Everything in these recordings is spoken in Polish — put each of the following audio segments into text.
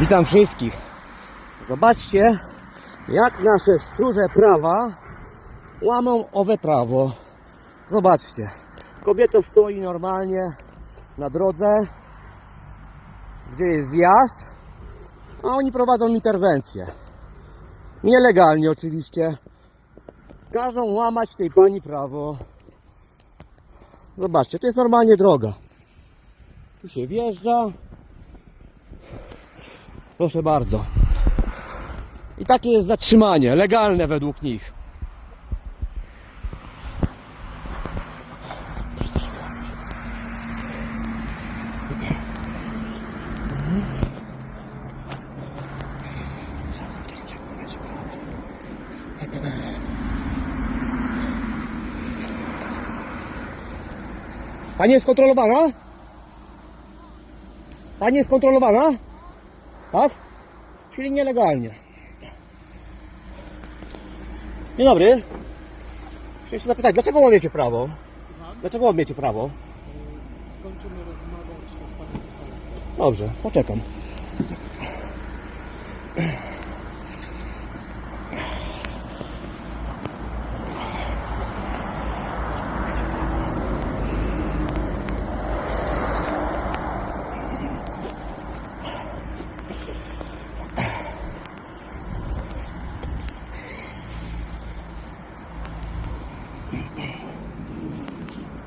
Witam wszystkich. Zobaczcie, jak nasze stróże prawa łamą owe prawo. Zobaczcie, kobieta stoi normalnie na drodze, gdzie jest zjazd, a oni prowadzą interwencję. Nielegalnie oczywiście. Każą łamać tej pani prawo. Zobaczcie, to jest normalnie droga. Tu się wjeżdża. Proszę bardzo. I takie jest zatrzymanie, legalne według nich. Pani jest kontrolowana? Pani jest kontrolowana? Tak? Czyli nielegalnie. Dzień dobry. Chciałem się zapytać, dlaczego łamiecie prawo? Dlaczego łamiecie prawo? Skończymy rozmawiać z panem Michałem. Dobrze, poczekam.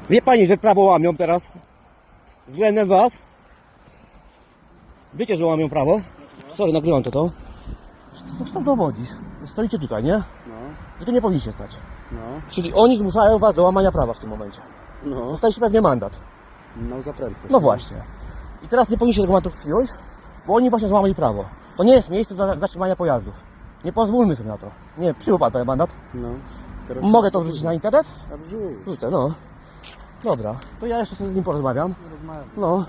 Wie pani, że prawo łamią teraz? Względem was? Wiecie, że łamią prawo? Sorry, nagrywam to to. To co dowodzisz? Stoicie tutaj, nie? No, Że tu nie powinniście stać. no, Czyli oni zmuszają was do łamania prawa w tym momencie. no, Dostaliście pewnie mandat. no za prędkość. No właśnie. I teraz nie powinniście tego mandatu przyjąć, bo oni właśnie złamali prawo. To nie jest miejsce do zatrzymania pojazdów. Nie pozwólmy sobie na to. Nie, przyjął pan ten mandat. No, teraz Mogę to wrzucić na internet? A wrzuć. Wrzucę, no. Dobra, to ja jeszcze sobie z nim porozmawiam. Rozmawiam. No.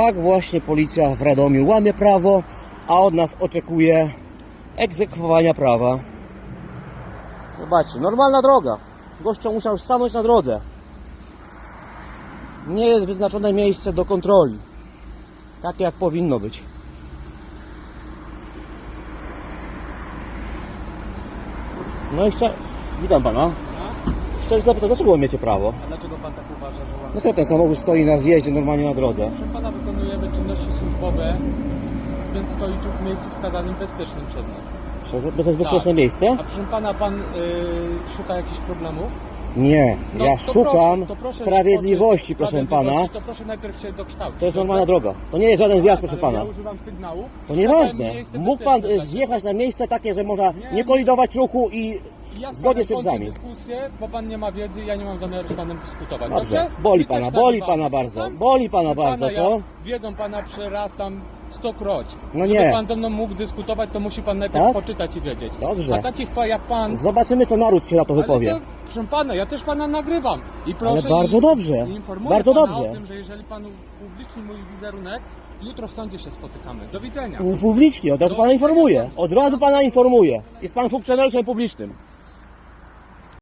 Tak właśnie policja w Radomiu łamie prawo, a od nas oczekuje egzekwowania prawa. Zobaczcie, normalna droga. Gościom musiał stanąć na drodze. Nie jest wyznaczone miejsce do kontroli. Takie jak powinno być. No i chcia... Witam pana. Chciałem zapytać, dlaczego łamiecie prawo? A dlaczego pan tak uważa, że łamie? Dlaczego ten samochód stoi na zjeździe normalnie na drodze? Proszę pana, wykonujemy czynności służbowe, więc stoi tu w miejscu wskazanym bezpiecznym przez nas. Bo to jest bezpieczne Tak. miejsce? A proszę pana, pan y, szuka jakichś problemów? Nie, No, ja to szukam proszę, to proszę sprawiedliwości, odpocząć- proszę sprawiedliwości, pana. To proszę najpierw się dokształcić. To jest dobrze? normalna droga. To nie jest żaden zjazd, proszę Ale pana. Ja używam sygnału. To nieważne. Miejsce Mógł pan bezpieczne dla ciebie. zjechać na miejsce takie, że można nie kolidować ruchu i Ja zgodnie z kończę przepisami. dyskusję, bo pan nie ma wiedzy i ja nie mam zamiaru z panem dyskutować. Dobrze. Boli I też pana, boli nagrywamy. pana bardzo. Boli pana bardzo, co? Ja wiedzą pana przerastam stokroć. No Żeby nie. pan ze mną mógł dyskutować, to musi pan najpierw Tak? poczytać i wiedzieć. Dobrze. A takich pa- jak pan... Zobaczymy, co naród się na to Ale wypowie. to, proszę pana, ja też pana nagrywam. I proszę Ale bardzo i, dobrze. I informuję Bardzo pana dobrze. o tym, że jeżeli pan upubliczni mój wizerunek, jutro w sądzie się spotykamy. Do widzenia. Publicznie, od razu pana informuję. Od razu pana informuję. Jest pan funkcjonariuszem publicznym.